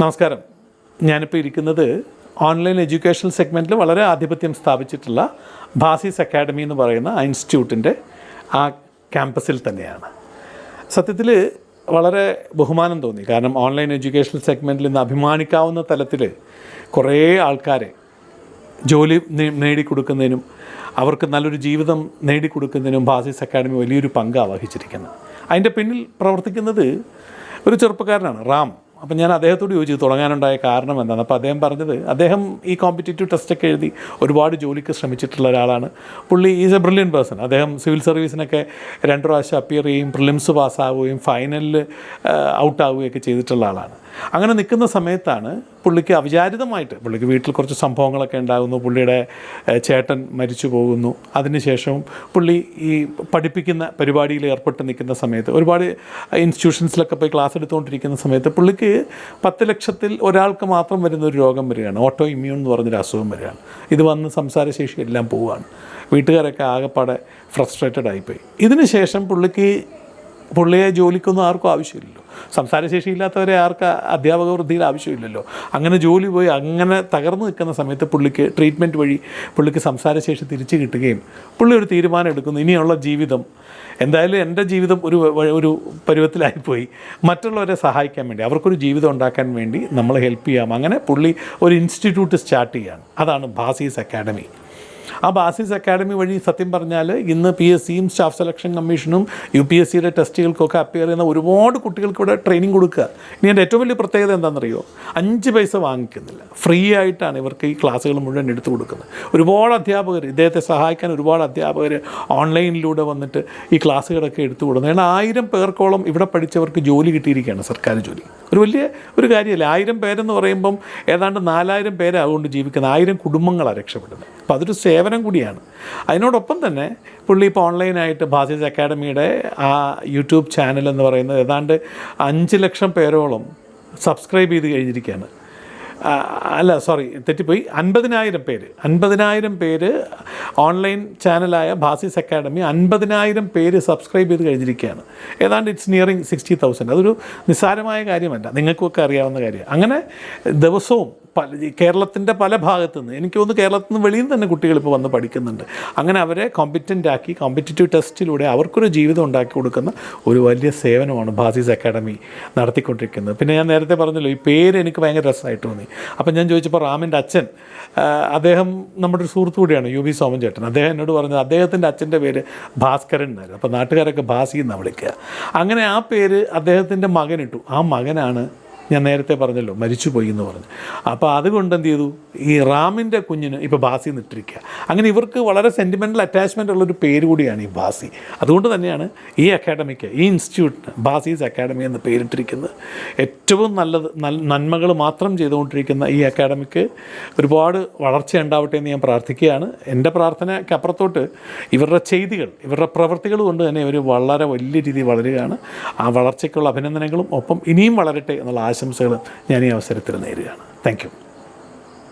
നമസ്കാരം. ഞാനിപ്പോൾ ഇരിക്കുന്നത് ഓൺലൈൻ എഡ്യൂക്കേഷൻ സെഗ്മെന്റിൽ വളരെ ആധിപത്യം സ്ഥാപിച്ചിട്ടുള്ള ഭാസീസ് അക്കാഡമി എന്ന് പറയുന്ന ആ ഇൻസ്റ്റിറ്റ്യൂട്ടിന്റെ ആ ക്യാമ്പസിൽ തന്നെയാണ്. സത്യത്തിൽ വളരെ ബഹുമാനം തോന്നി. കാരണം ഓൺലൈൻ എഡ്യൂക്കേഷൻ സെഗ്മെന്റിൽ നിന്ന് അഭിമാനിക്കാവുന്ന തലത്തിൽ കുറേ ആൾക്കാരെ ജോലി നേടിക്കൊടുക്കുന്നതിനും അവർക്ക് നല്ലൊരു ജീവിതം നേടിക്കൊടുക്കുന്നതിനും ഭാസീസ് അക്കാഡമി വലിയൊരു പങ്ക് വഹിച്ചിരിക്കുന്നത് അതിന്റെ പിന്നിൽ പ്രവർത്തിക്കുന്നത് ഒരു ചെറുപ്പക്കാരനാണ് റാം. അപ്പം ഞാൻ അദ്ദേഹത്തോട് ചോദിച്ചു തുടങ്ങാനുണ്ടായ കാരണം എന്താണ്? അപ്പോൾ അദ്ദേഹം പറഞ്ഞത് അദ്ദേഹം ഈ കോമ്പറ്റേറ്റീവ് ടെസ്റ്റൊക്കെ എഴുതി ഒരുപാട് ജോലിക്ക് ശ്രമിച്ചിട്ടുള്ള ഒരാളാണ്. പുള്ളി ഈസ് എ ബ്രില്യൻ പേഴ്സൺ അദ്ദേഹം സിവിൽ സർവീസിനൊക്കെ രണ്ട് പ്രാവശ്യം അപ്പിയർ ചെയ്യും പ്രിലിംസ് പാസ്സാവുകയും ഫൈനലിൽ ഔട്ടാവുകയൊക്കെ ചെയ്തിട്ടുള്ള ആളാണ്. അങ്ങനെ നിൽക്കുന്ന സമയത്താണ് പുള്ളിക്ക് അവിചാരിതമായിട്ട് പുള്ളിക്ക് വീട്ടിൽ കുറച്ച് സംഭവങ്ങളൊക്കെ ഉണ്ടാകുന്നു പുള്ളിയുടെ ചേട്ടൻ മരിച്ചു പോകുന്നു. അതിനുശേഷം പുള്ളി ഈ പഠിപ്പിക്കുന്ന പരിപാടിയിൽ ഏർപ്പെട്ട് നിൽക്കുന്ന സമയത്ത് ഒരുപാട് ഇൻസ്റ്റിറ്റ്യൂഷൻസിലൊക്കെ പോയി ക്ലാസ് എടുത്തുകൊണ്ടിരിക്കുന്ന സമയത്ത് പുള്ളിക്ക് പത്ത് ലക്ഷത്തിൽ ഒരാൾക്ക് മാത്രം വരുന്ന ഒരു രോഗം വരികയാണ്. ഓട്ടോ ഇമ്മ്യൂൺ എന്ന് പറഞ്ഞൊരു അസുഖം വരികയാണ്. ഇത് വന്ന് സംസാരശേഷി എല്ലാം പോവുകയാണ്. വീട്ടുകാരൊക്കെ ആകെപ്പാടെ ഫ്രസ്ട്രേറ്റഡ് ആയിപ്പോയി. ഇതിനുശേഷം പുള്ളിക്ക് പുള്ളിയെ ജോലിക്കൊന്നും ആർക്കും ആവശ്യമില്ലല്ലോ. സംസാരശേഷി ഇല്ലാത്തവരെ ആർക്ക് അധ്യാപക വൃത്തിയിൽ ആവശ്യമില്ലല്ലോ. അങ്ങനെ ജോലി പോയി അങ്ങനെ തകർന്നു നിൽക്കുന്ന സമയത്ത് പുള്ളിക്ക് ട്രീറ്റ്മെന്റ് വഴി പുള്ളിക്ക് സംസാരശേഷി തിരിച്ചു കിട്ടുകയും പുള്ളി ഒരു തീരുമാനം എടുക്കുന്നു. ഇനിയുള്ള ജീവിതം എന്തായാലും എന്റെ ജീവിതം ഒരു ഒരു പരുവത്തിലായിപ്പോയി. മറ്റുള്ളവരെ സഹായിക്കാൻ വേണ്ടി അവർക്കൊരു ജീവിതം ഉണ്ടാക്കാൻ വേണ്ടി നമ്മൾ ഹെൽപ്പ് ചെയ്യാം. അങ്ങനെ പുള്ളി ഒരു ഇൻസ്റ്റിറ്റ്യൂട്ട് സ്റ്റാർട്ട് ചെയ്യുകയാണ് അതാണ് ഭാസീസ് അക്കാഡമി ആ ബാസിസ് അക്കാഡമി വഴി സത്യം പറഞ്ഞാൽ ഇന്ന് പി എസ് സിയും സ്റ്റാഫ് സെലക്ഷൻ കമ്മീഷനും യു പി എസ് സിയുടെ ടെസ്റ്റുകൾക്കൊക്കെ അപ്പിയർ ചെയ്യുന്ന ഒരുപാട് കുട്ടികൾക്ക് ഇവിടെ ട്രെയിനിങ് കൊടുക്കുക. ഇനി എന്റെ ഏറ്റവും വലിയ പ്രത്യേകത എന്താണെന്നറിയോ? അഞ്ച് പൈസ വാങ്ങിക്കുന്നില്ല. ഫ്രീ ആയിട്ടാണ് ഇവർക്ക് ഈ ക്ലാസ്സുകൾ മുഴുവൻ എടുത്തു കൊടുക്കുന്നത്. ഒരുപാട് അധ്യാപകർ ഇദ്ദേഹത്തെ സഹായിക്കാൻ ഒരുപാട് അധ്യാപകർ ഓൺലൈനിലൂടെ വന്നിട്ട് ഈ ക്ലാസ്സുകളൊക്കെ എടുത്തു കൊടുക്കുന്നത് കാരണം ആയിരം പേർക്കോളം ഇവിടെ പഠിച്ചവർക്ക് ജോലി കിട്ടിയിരിക്കുകയാണ് സർക്കാർ ജോലി. ഒരു വലിയ ഒരു കാര്യമല്ല. ആയിരം പേരെന്ന് പറയുമ്പം ഏതാണ്ട് നാലായിരം പേരെ അതുകൊണ്ട് ജീവിക്കുന്ന ആയിരം കുടുംബങ്ങളാണ് രക്ഷപ്പെടുന്നത്. അപ്പോൾ അതൊരു സേവനം കൂടിയാണ്. അതിനോടൊപ്പം തന്നെ പുള്ളി ഇപ്പോൾ ഓൺലൈനായിട്ട് ഭാസീസ് അക്കാഡമിയുടെ ആ യൂട്യൂബ് ചാനൽ എന്ന് പറയുന്നത് ഏതാണ്ട് അഞ്ച് ലക്ഷം പേരോളം സബ്സ്ക്രൈബ് ചെയ്ത് കഴിഞ്ഞിരിക്കുകയാണ്. അല്ല സോറി തെറ്റിപ്പോയി. അൻപതിനായിരം പേര്. അൻപതിനായിരം പേര് ഓൺലൈൻ ചാനലായ ഭാസിസ് അക്കാഡമി അൻപതിനായിരം പേര് സബ്സ്ക്രൈബ് ചെയ്ത് കഴിഞ്ഞിരിക്കുകയാണ്. ഏതാണ്ട് ഇറ്റ്സ് നിയറിങ് സിക്സ്റ്റി തൗസൻഡ് അതൊരു നിസ്സാരമായ കാര്യമല്ല. നിങ്ങൾക്കൊക്കെ അറിയാവുന്ന കാര്യം. അങ്ങനെ ദിവസവും പല കേരളത്തിന്റെ പല ഭാഗത്തു നിന്ന് എനിക്ക് തോന്നുന്നു കേരളത്തിൽ നിന്ന് വെളിയിൽ തന്നെ കുട്ടികൾ ഇപ്പോൾ വന്ന് പഠിക്കുന്നുണ്ട്. അങ്ങനെ അവരെ കോമ്പറ്റന്റ് ആക്കി കോമ്പറ്റേറ്റീവ് ടെസ്റ്റിലൂടെ അവർക്കൊരു ജീവിതം ഉണ്ടാക്കി കൊടുക്കുന്ന ഒരു വലിയ സേവനമാണ് ഭാസീസ് അക്കാഡമി നടത്തിക്കൊണ്ടിരിക്കുന്നത്. പിന്നെ ഞാൻ നേരത്തെ പറഞ്ഞല്ലോ ഈ പേര് എനിക്ക് ഭയങ്കര രസമായിട്ട് തോന്നി. അപ്പം ഞാൻ ചോദിച്ചപ്പോൾ റാമിന്റെ അച്ഛൻ അദ്ദേഹം നമ്മുടെ ഒരു സുഹൃത്തു കൂടിയാണ് യു വി സോമൻ ചേട്ടൻ. അദ്ദേഹം എന്നോട് പറഞ്ഞത് അദ്ദേഹത്തിന്റെ അച്ഛന്റെ പേര് ഭാസ്കരൻ എന്നായിരുന്നു. അപ്പോൾ നാട്ടുകാരൊക്കെ ഭാസി എന്നാണ് വിളിക്കുക. അങ്ങനെ ആ പേര് അദ്ദേഹത്തിന്റെ മകനിട്ടു ആ മകനാണ് ഞാൻ നേരത്തെ പറഞ്ഞല്ലോ മരിച്ചുപോയി എന്ന് പറഞ്ഞു. അപ്പോൾ അതുകൊണ്ട് എന്ത് ചെയ്തു? ഈ റാമിന്റെ കുഞ്ഞിന് ഇപ്പോൾ ബാസി നിട്ടിരിക്കുക അങ്ങനെ ഇവർക്ക് വളരെ സെന്റിമെന്റൽ അറ്റാച്ച്മെന്റ് ഉള്ളൊരു പേര് കൂടിയാണ് ഈ ബാസി. അതുകൊണ്ട് തന്നെയാണ് ഈ അക്കാഡമിക്ക് ഈ ഇൻസ്റ്റിറ്റ്യൂട്ടിന് ബാസീസ് അക്കാഡമി എന്ന് പേരിട്ടിരിക്കുന്നത്. ഏറ്റവും നല്ലത് നന്മകൾ മാത്രം ചെയ്തുകൊണ്ടിരിക്കുന്ന ഈ അക്കാഡമിക്ക് ഒരുപാട് വളർച്ച ഉണ്ടാവട്ടെ എന്ന് ഞാൻ പ്രാർത്ഥിക്കുകയാണ്. എന്റെ പ്രാർത്ഥനയ്ക്ക് അപ്പുറത്തോട്ട് ഇവരുടെ ചെയ്തികൾ ഇവരുടെ പ്രവർത്തികൾ കൊണ്ട് തന്നെ ഇവർ വളരെ വലിയ രീതിയിൽ വളരുകയാണ്. ആ വളർച്ചയ്ക്കുള്ള അഭിനന്ദനങ്ങളും ഒപ്പം ഇനിയും വളരട്ടെ എന്നുള്ള ആശംസകൾ ഞാൻ ഈ അവസരത്തിൽ നേരുകയാണ്. താങ്ക്